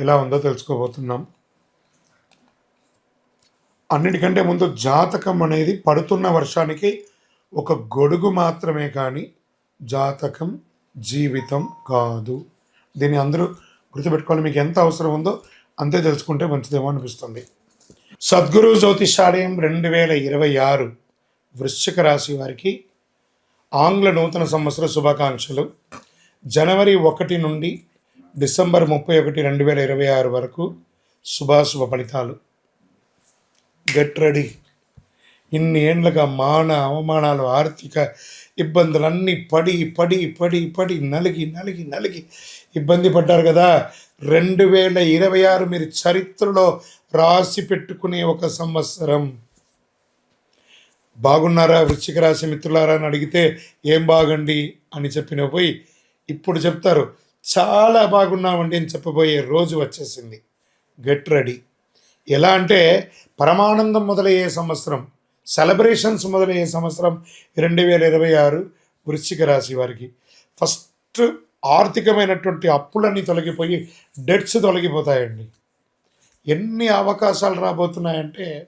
ఎలా ఉందో తెలుసుకోబోతున్నాం. అన్నిటికంటే ముందు జాతకం అనేది పడుతున్న వర్షానికి ఒక గొడుగు మాత్రమే కానీ జాతకం జీవితం కాదు. దీన్ని అందరూ గుర్తుపెట్టుకోవాలి మీకు ఎంత అవసరం ఉందో అంతే తెలుసుకుంటే మంచిదేమో అనిపిస్తుంది. సద్గురు జ్యోతిషాలయం రెండు వేల ఇరవై ఆరు వృశ్చిక రాశి వారికి ఆంగ్ల నూతన సంవత్సర శుభాకాంక్షలు. జనవరి ఒకటి నుండి డిసెంబర్ ముప్పై ఒకటి రెండు వేల ఇరవై ఆరు వరకు శుభాశుభ ఫలితాలు. Get ready. ఇన్ని ఏండ్లుగా మాన అవమానాలు ఆర్థిక ఇబ్బందులన్నీ పడి పడి పడి పడి నలిగి నలిగి నలిగి ఇబ్బంది పడ్డారు కదా. రెండు వేల ఇరవై ఆరు మీరు చరిత్రలో రాసి పెట్టుకునే ఒక సంవత్సరం. బాగున్నారా వృశ్చిక రాశి మిత్రులారా అని అడిగితే ఏం బాగండి? అని చెప్పిన పోయి ఇప్పుడు చెప్తారు. చాలా బాగున్నామండి అని చెప్పబోయే రోజు వచ్చేసింది. Get ready. ఎలా అంటే పరమానందం మొదలయ్యే సంవత్సరం సెలబ్రేషన్స్ మొదలయ్యే సంవత్సరం రెండు వేల ఇరవై ఆరు వృశ్చిక రాశి వారికి. ఫస్ట్ ఆర్థికమైనటువంటి అప్పులన్నీ తొలగిపోయి డెట్స్ తొలగిపోతాయండి. ఎన్ని అవకాశాలు రాబోతున్నాయంటే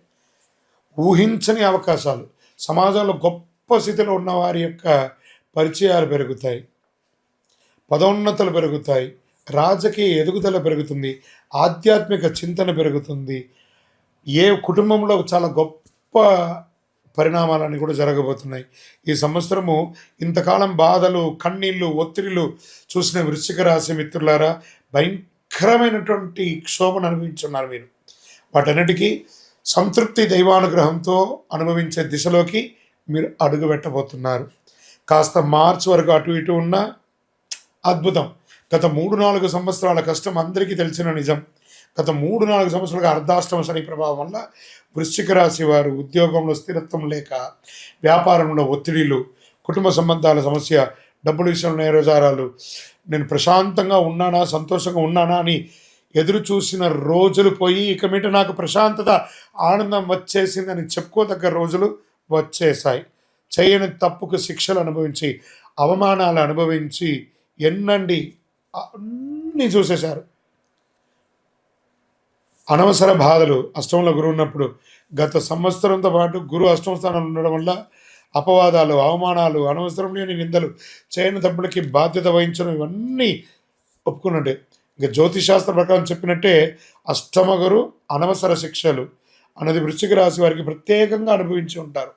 ఊహించని అవకాశాలు. సమాజంలో గొప్ప స్థితిలో ఉన్న వారి యొక్క పరిచయాలు పెరుగుతాయి. పదోన్నతలు పెరుగుతాయి. రాజకీయ ఎదుగుదల పెరుగుతుంది. ఆధ్యాత్మిక చింతన పెరుగుతుంది. ఏ కుటుంబంలో చాలా గొప్ప పరిణామాలన్నీ కూడా జరగబోతున్నాయి. ఈ సంవత్సరము ఇంతకాలం బాధలు కన్నీళ్ళు ఒత్తిడిలు చూసిన వృశ్చిక రాశి మిత్రులారా భయంకరమైనటువంటి క్షోభను అనుభవించున్నారు మీరు. వాటన్నిటికీ సంతృప్తి దైవానుగ్రహంతో అనుభవించే దిశలోకి మీరు అడుగు పెట్టబోతున్నారు కాస్త మార్చ్ వరకు అటు ఇటు ఉన్న అద్భుతం. గత మూడు నాలుగు సంవత్సరాల కష్టం అందరికీ తెలిసిన నిజం. గత మూడు నాలుగు సంవత్సరాలుగా అర్ధాష్టమ శని ప్రభావం వల్ల వృశ్చిక రాశి వారు ఉద్యోగంలో స్థిరత్వం లేక వ్యాపారంలో ఒత్తిడిలు కుటుంబ సంబంధాల సమస్య డబ్బుల విషయంలో నేరజారాలు నేను ప్రశాంతంగా ఉన్నానా సంతోషంగా ఉన్నానా అని ఎదురు చూసిన రోజులు పోయి ఇక మీట నాకు ప్రశాంతత ఆనందం వచ్చేసిందని చెప్పుకోదగ్గ రోజులు వచ్చేసాయి చేయని తప్పుకు శిక్షలు అనుభవించి అవమానాలు అనుభవించి ఎన్నండి. అన్నీ చూసేశారు. అనవసర బాధలు అష్టంలో గురువు ఉన్నప్పుడు గత సంవత్సరంతో పాటు గురువు అష్టమ స్థానంలో ఉండడం వల్ల అపవాదాలు అవమానాలు అనవసరం లేని నిందలు చేయని తప్పులకి బాధ్యత వహించడం ఇవన్నీ ఒప్పుకున్నట్టే. ఇంకా జ్యోతిశాస్త్ర ప్రకారం చెప్పినట్టే అష్టమ గురు అనవసర శిక్షలు అన్నది వృశ్చిక రాశి వారికి ప్రత్యేకంగా అనుభవించి ఉంటారు.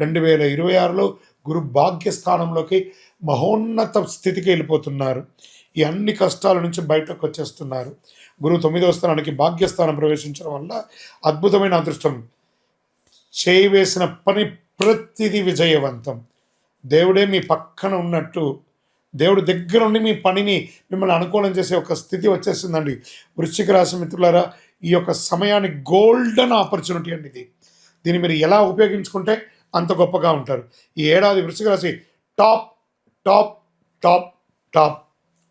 రెండు వేల ఇరవై ఆరులో గురు భాగ్యస్థానంలోకి మహోన్నత స్థితికి వెళ్ళిపోతున్నారు. ఈ అన్ని కష్టాల నుంచి బయటకు వచ్చేస్తున్నారు. గురువు తొమ్మిదవ స్థానానికి భాగ్యస్థానం ప్రవేశించడం వల్ల అద్భుతమైన అదృష్టం. చేయవేసిన పని ప్రతిదీ విజయవంతం. దేవుడే మీ పక్కన ఉన్నట్టు. దేవుడు దగ్గర ఉండి మీ పనిని మిమ్మల్ని అనుకూలం చేసే ఒక స్థితి వచ్చేస్తుందండి. వృశ్చిక రాశి మిత్రులారా ఈ యొక్క సమయాన్ని గోల్డెన్ ఆపర్చునిటీ అండి ఇది. దీన్ని మీరు ఎలా ఉపయోగించుకుంటే అంత గొప్పగా ఉంటారు. ఈ ఏడాది వృశ్చిక రాశి టాప్ టాప్ టాప్ టాప్.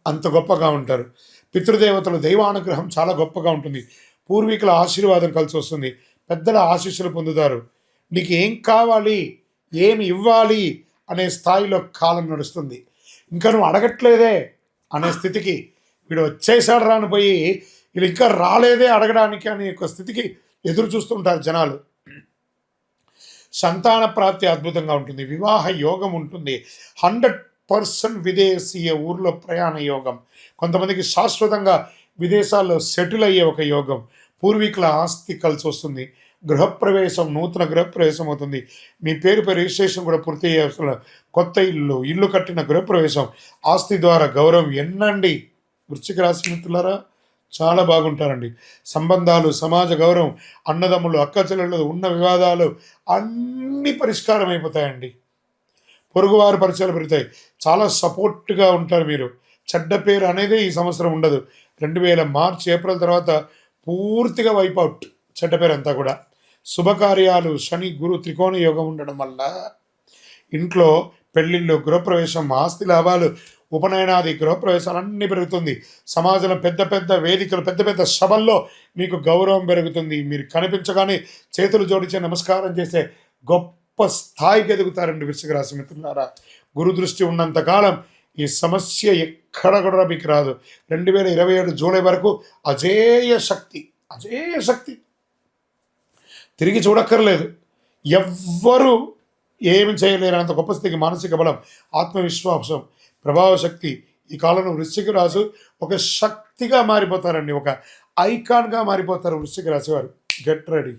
అంత గొప్పగా ఉంటారు. పితృదేవతల దైవానుగ్రహం చాలా గొప్పగా ఉంటుంది. పూర్వీకుల ఆశీర్వాదం కలిసి వస్తుంది. పెద్దల ఆశీస్సులు పొందుతారు. నీకు ఏం కావాలి? ఏమి ఇవ్వాలి? అనే స్థాయిలో కాలం నడుస్తుంది. ఇంకా నువ్వు అడగట్లేదే అనే స్థితికి వీడు వచ్చేసాడు రాని పోయి వీళ్ళు ఇంకా రాలేదే అడగడానికి అనే యొక్క స్థితికి ఎదురు చూస్తుంటారు జనాలు. సంతాన ప్రాప్తి అద్భుతంగా ఉంటుంది. వివాహ యోగం ఉంటుంది. హండ్రెడ్ పర్సన్ విదేశీయ ఊర్లో ప్రయాణ యోగం. కొంతమందికి శాశ్వతంగా విదేశాల్లో సెటిల్ అయ్యే ఒక యోగం. పూర్వీకుల ఆస్తి కలిసి వస్తుంది. గృహప్రవేశం నూతన గృహప్రవేశం అవుతుంది. మీ పేరుపై రిజిస్ట్రేషన్ కూడా పూర్తి అయ్యే అవసరం కొత్త ఇల్లు ఇల్లు కట్టిన గృహప్రవేశం. ఆస్తి ద్వారా గౌరవం ఎన్నండి? వృశ్చిక రాశి మిత్రులారా చాలా బాగుంటారండి. సంబంధాలు సమాజ గౌరవం అన్నదమ్ములు అక్క చెల్లెళ్ళు ఉన్న వివాదాలు అన్నీ పరిష్కారం అయిపోతాయండి పొరుగువారి పరిచయాలు పెరుగుతాయి. చాలా సపోర్ట్గా ఉంటారు మీరు చెడ్డ పేరు అనేది ఈ సంవత్సరం ఉండదు. రెండు వేల మార్చి ఏప్రిల్ తర్వాత పూర్తిగా వైప్ అవుట్ చెడ్డ పేరు అంతా కూడా. శుభకార్యాలు శని గురు త్రికోణ యోగం ఉండడం వల్ల ఇంట్లో పెళ్ళిళ్ళు గృహప్రవేశం ఆస్తి లాభాలు ఉపనయనాది గృహప్రవేశాలు అన్నీ పెరుగుతుంది. సమాజంలో పెద్ద పెద్ద వేదికలు పెద్ద పెద్ద సభల్లో మీకు గౌరవం పెరుగుతుంది. మీరు కనిపించగానే చేతులు జోడించే నమస్కారం చేసే గొప్ప గొప్ప స్థాయికి ఎదుగుతారండి వృశ్చిక మిత్రులారా. గురుదృష్టి ఉన్నంతకాలం ఈ సమస్య ఎక్కడ కూడా మీకు రాదు. రెండు వేల ఇరవై ఏడు జూలై వరకు అజేయ శక్తి అజేయ శక్తి. తిరిగి చూడక్కర్లేదు. ఎవ్వరూ ఏమి చేయలేరు అంత గొప్ప స్థితికి మానసిక బలం ఆత్మవిశ్వాసం ప్రభావశక్తి ఈ కాలంలో వృశ్చిక రాశి ఒక శక్తిగా మారిపోతారండి. ఒక ఐకాన్గా మారిపోతారు వృశ్చిక రాశి వారు. Get ready.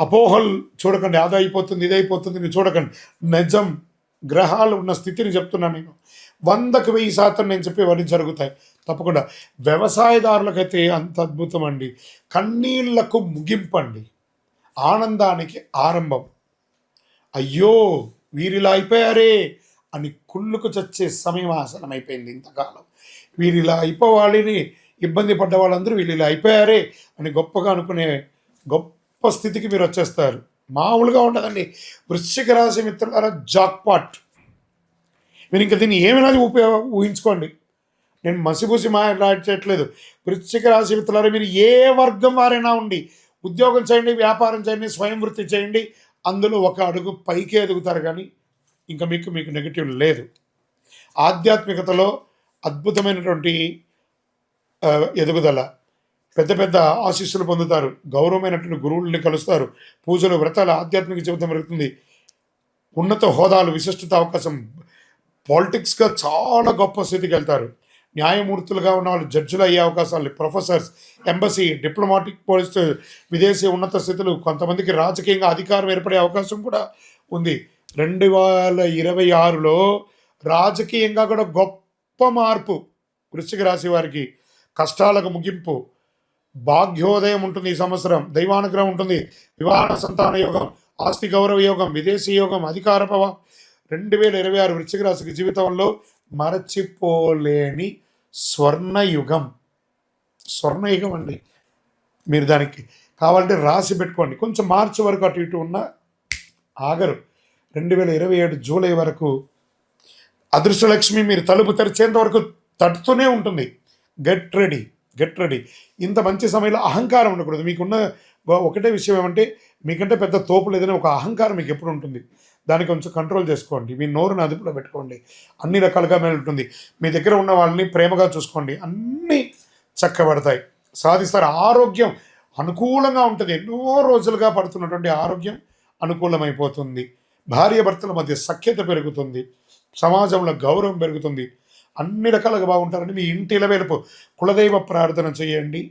అపోహలు చూడకండి అది అయిపోతుంది ఇది అయిపోతుంది మీరు చూడకండి. నిజం గ్రహాలు ఉన్న స్థితిని చెప్తున్నాను నేను. వందకు వెయ్యి శాతం నేను చెప్పేవన్నీ జరుగుతాయి. తప్పకుండా. వ్యవసాయదారులకైతే అంత అద్భుతం అండి. కన్నీళ్ళకు ముగింపండి. ఆనందానికి ఆరంభం. అయ్యో వీరిలా అయిపోయారే అని కుళ్ళుకు చచ్చే సమయం ఆసనం అయిపోయింది ఇంతకాలం. వీరిలా అయిపోవాలని ఇబ్బంది పడ్డ వాళ్ళందరూ వీళ్ళు ఇలా అయిపోయారే అని గొప్పగా అనుకునే గొప్ప స్థితికి మీరు వచ్చేస్తారు. మామూలుగా ఉండదండి. వృశ్చిక రాశి మిత్రులారా జాక్పాట్. మీరు ఇంకా దీన్ని ఏమైనా ఉపయోగ ఊహించుకోండి. నేను మసిపూసి మాట్లాడట్లేదు వృశ్చిక రాశి మిత్రులారా మీరు ఏ వర్గం వారైనా ఉండి ఉద్యోగం చేయండి వ్యాపారం చేయండి స్వయం వృత్తి చేయండి అందులో ఒక అడుగు పైకి ఎదుగుతారు కానీ ఇంకా మీకు మీకు నెగిటివ్ లేదు. ఆధ్యాత్మికతలో అద్భుతమైనటువంటి ఎదుగుదల. పెద్ద పెద్ద ఆశీస్సులు పొందుతారు. గౌరవమైనటువంటి గురువుల్ని కలుస్తారు. పూజలు వ్రతాలు ఆధ్యాత్మిక జీవితం పెరుగుతుంది. ఉన్నత హోదాలు విశిష్టత అవకాశం. పాలిటిక్స్గా చాలా గొప్ప స్థితికి వెళ్తారు. న్యాయమూర్తులుగా ఉన్న వాళ్ళు జడ్జిలు అయ్యే అవకాశాలు ప్రొఫెసర్స్ ఎంబసీ డిప్లొమాటిక్ పోలీస్ విదేశీ ఉన్నత స్థితులు కొంతమందికి రాజకీయంగా అధికారం ఏర్పడే అవకాశం కూడా ఉంది. రెండు వేల ఇరవై ఆరులో రాజకీయంగా కూడా గొప్ప మార్పు. వృశ్చిక రాశి వారికి కష్టాలకు ముగింపు. భాగ్యోదయం ఉంటుంది ఈ సంవత్సరం. దైవానుగ్రహం ఉంటుంది. వివాహ సంతాన యోగం ఆస్తి గౌరవ యోగం విదేశీ యోగం అధికార పవ రెండు వేల ఇరవై ఆరు వృశ్చిక రాశికి జీవితంలో మరచిపోలేని స్వర్ణయుగం. స్వర్ణయుగం అండి. మీరు దానికి కావాలంటే రాసి పెట్టుకోండి. కొంచెం మార్చి వరకు అటు ఇటు ఉన్న ఆగరు. రెండు వేల ఇరవై ఏడు జూలై వరకు అదృష్టలక్ష్మి మీరు తలుపు తెరిచేంత వరకు తట్టుతూనే ఉంటుంది. Get ready. Get ready. ఇంత మంచి సమయంలో అహంకారం ఉండకూడదు. మీకున్న ఒకటే విషయం ఏమంటే మీకంటే పెద్ద తోపు లేదని ఒక అహంకారం మీకు ఎప్పుడు ఉంటుంది. దాన్ని కొంచెం కంట్రోల్ చేసుకోండి. మీ నోరుని అదుపులో పెట్టుకోండి. అన్ని రకాలుగా మీద ఉంటుంది మీ దగ్గర ఉన్న వాళ్ళని ప్రేమగా చూసుకోండి. అన్నీ చక్కబడతాయి. సాధిస్తారు. ఆరోగ్యం అనుకూలంగా ఉంటుంది. ఎన్నో రోజులుగా పడుతున్నటువంటి ఆరోగ్యం అనుకూలమైపోతుంది. భార్య భర్తల మధ్య సఖ్యత పెరుగుతుంది. సమాజంలో గౌరవం పెరుగుతుంది. అన్ని రకాలుగా బాగుంటారని మీ ఇంటి ఇలవేలుపు కులదైవ ప్రార్థన చేయండి.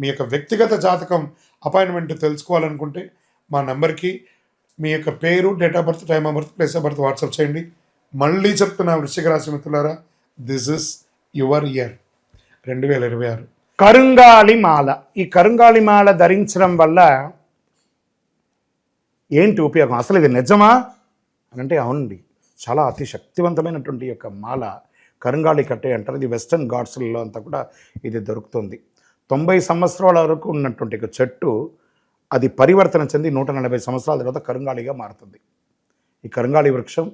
మీ యొక్క వ్యక్తిగత జాతకం అపాయింట్మెంట్ తెలుసుకోవాలనుకుంటే మా నెంబర్కి మీ యొక్క పేరు date of birth time of birth place of birth WhatsApp చేయండి. మళ్ళీ చెప్తున్నా వృశ్చిక రాశి మిత్రులారా దిస్ ఇస్ యువర్ ఇయర్ రెండు వేల ఇరవై ఆరు. కరుంగాలి మాల. ఈ కరుంగాలి మాల ధరించడం వల్ల ఏంటి ఉపయోగం? అసలు ఇది నిజమా? అని అంటే అవునండి. చాలా అతి శక్తివంతమైనటువంటి యొక్క మాల. కరుంగాలి కట్టే అంటారు. ఇది వెస్టర్న్ ఘాట్స్లలో అంతా కూడా ఇది దొరుకుతుంది. తొంభై సంవత్సరాల వరకు ఉన్నటువంటి ఒక చెట్టు అది పరివర్తన చెంది నూట నలభై సంవత్సరాల తర్వాత కరుంగాలిగా మారుతుంది. ఈ కరుంగాలి వృక్షం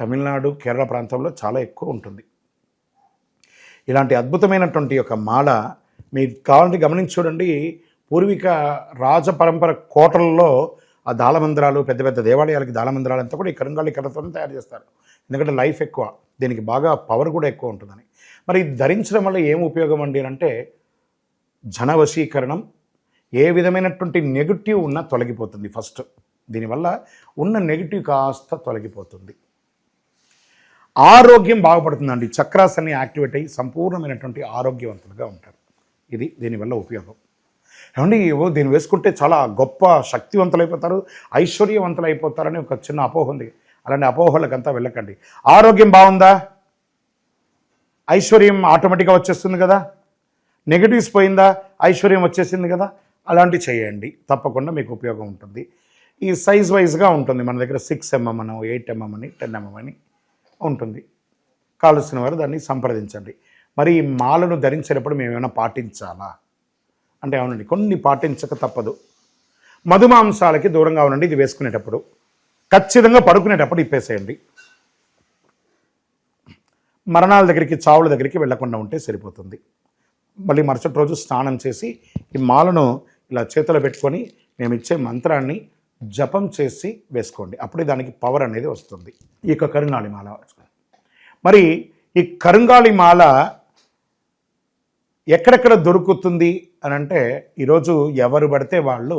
తమిళనాడు కేరళ ప్రాంతంలో చాలా ఎక్కువ ఉంటుంది. ఇలాంటి అద్భుతమైనటువంటి ఒక మాల మీరు కావాలంటే గమనించి చూడండి. పూర్వీక రాజ పరంపర కోటలలో ఆ దాళమందిరాలు పెద్ద పెద్ద దేవాలయాలకి దాళమందిరాలు అంతా కూడా ఈ కరుంగాళి కర్రతో తయారు చేస్తారు. ఎందుకంటే లైఫ్ ఎక్కువ దీనికి బాగా పవర్ కూడా ఎక్కువ ఉంటుందని. మరి ఇది ధరించడం వల్ల ఏం ఉపయోగం అండి అంటే జనవశీకరణం ఏ విధమైనటువంటి నెగిటివ్ ఉన్నా తొలగిపోతుంది ఫస్ట్ దీనివల్ల ఉన్న నెగిటివ్ కాస్త తొలగిపోతుంది. ఆరోగ్యం బాగుపడుతుందండి. చక్రాస్ అన్ని యాక్టివేట్ అయ్యి సంపూర్ణమైనటువంటి ఆరోగ్యవంతులుగా ఉంటారు. ఇది దీనివల్ల ఉపయోగం. ఏమండి దీన్ని వేసుకుంటే చాలా గొప్ప శక్తివంతులైపోతారు ఐశ్వర్యవంతులు అయిపోతారని ఒక చిన్న అపోహ ఉంది. అలాంటి అపోహలకంతా వెళ్ళకండి. ఆరోగ్యం బాగుందా? ఐశ్వర్యం ఆటోమేటిక్గా వచ్చేస్తుంది కదా? నెగిటివ్స్ పోయిందా? ఐశ్వర్యం వచ్చేసింది కదా? అలాంటి చేయండి. తప్పకుండా మీకు ఉపయోగం ఉంటుంది. ఈ సైజ్ వైజ్గా ఉంటుంది. మన దగ్గర సిక్స్ ఎంఎం అని ఎయిట్ ఎంఎం అని టెన్ ఎంఎం అని ఉంటుంది. కావలసిన వారు దాన్ని సంప్రదించండి. మరి ఈ మాలను ధరించేటప్పుడు మేము ఏమైనా పాటించాలా? అంటే అవునండి కొన్ని పాటించక తప్పదు. మధుమాంసాలకి దూరంగా ఉండండి. ఇది వేసుకునేటప్పుడు ఖచ్చితంగా పడుకునేటప్పుడు ఇప్పేసేయండి. మరణాల దగ్గరికి చావుల దగ్గరికి వెళ్ళకుండా ఉంటే సరిపోతుంది. మళ్ళీ మరుసటి రోజు స్నానం చేసి ఈ మాలను ఇలా చేతిలో పెట్టుకొని మేము ఇచ్చే మంత్రాన్ని జపం చేసి వేసుకోండి. అప్పుడే దానికి పవర్ అనేది వస్తుంది. ఈ యొక్క కరుంగాళి మాల మరి ఈ కరుంగాళి మాల ఎక్కడెక్కడ దొరుకుతుంది అని అంటే ఈరోజు ఎవరు పడితే వాళ్ళు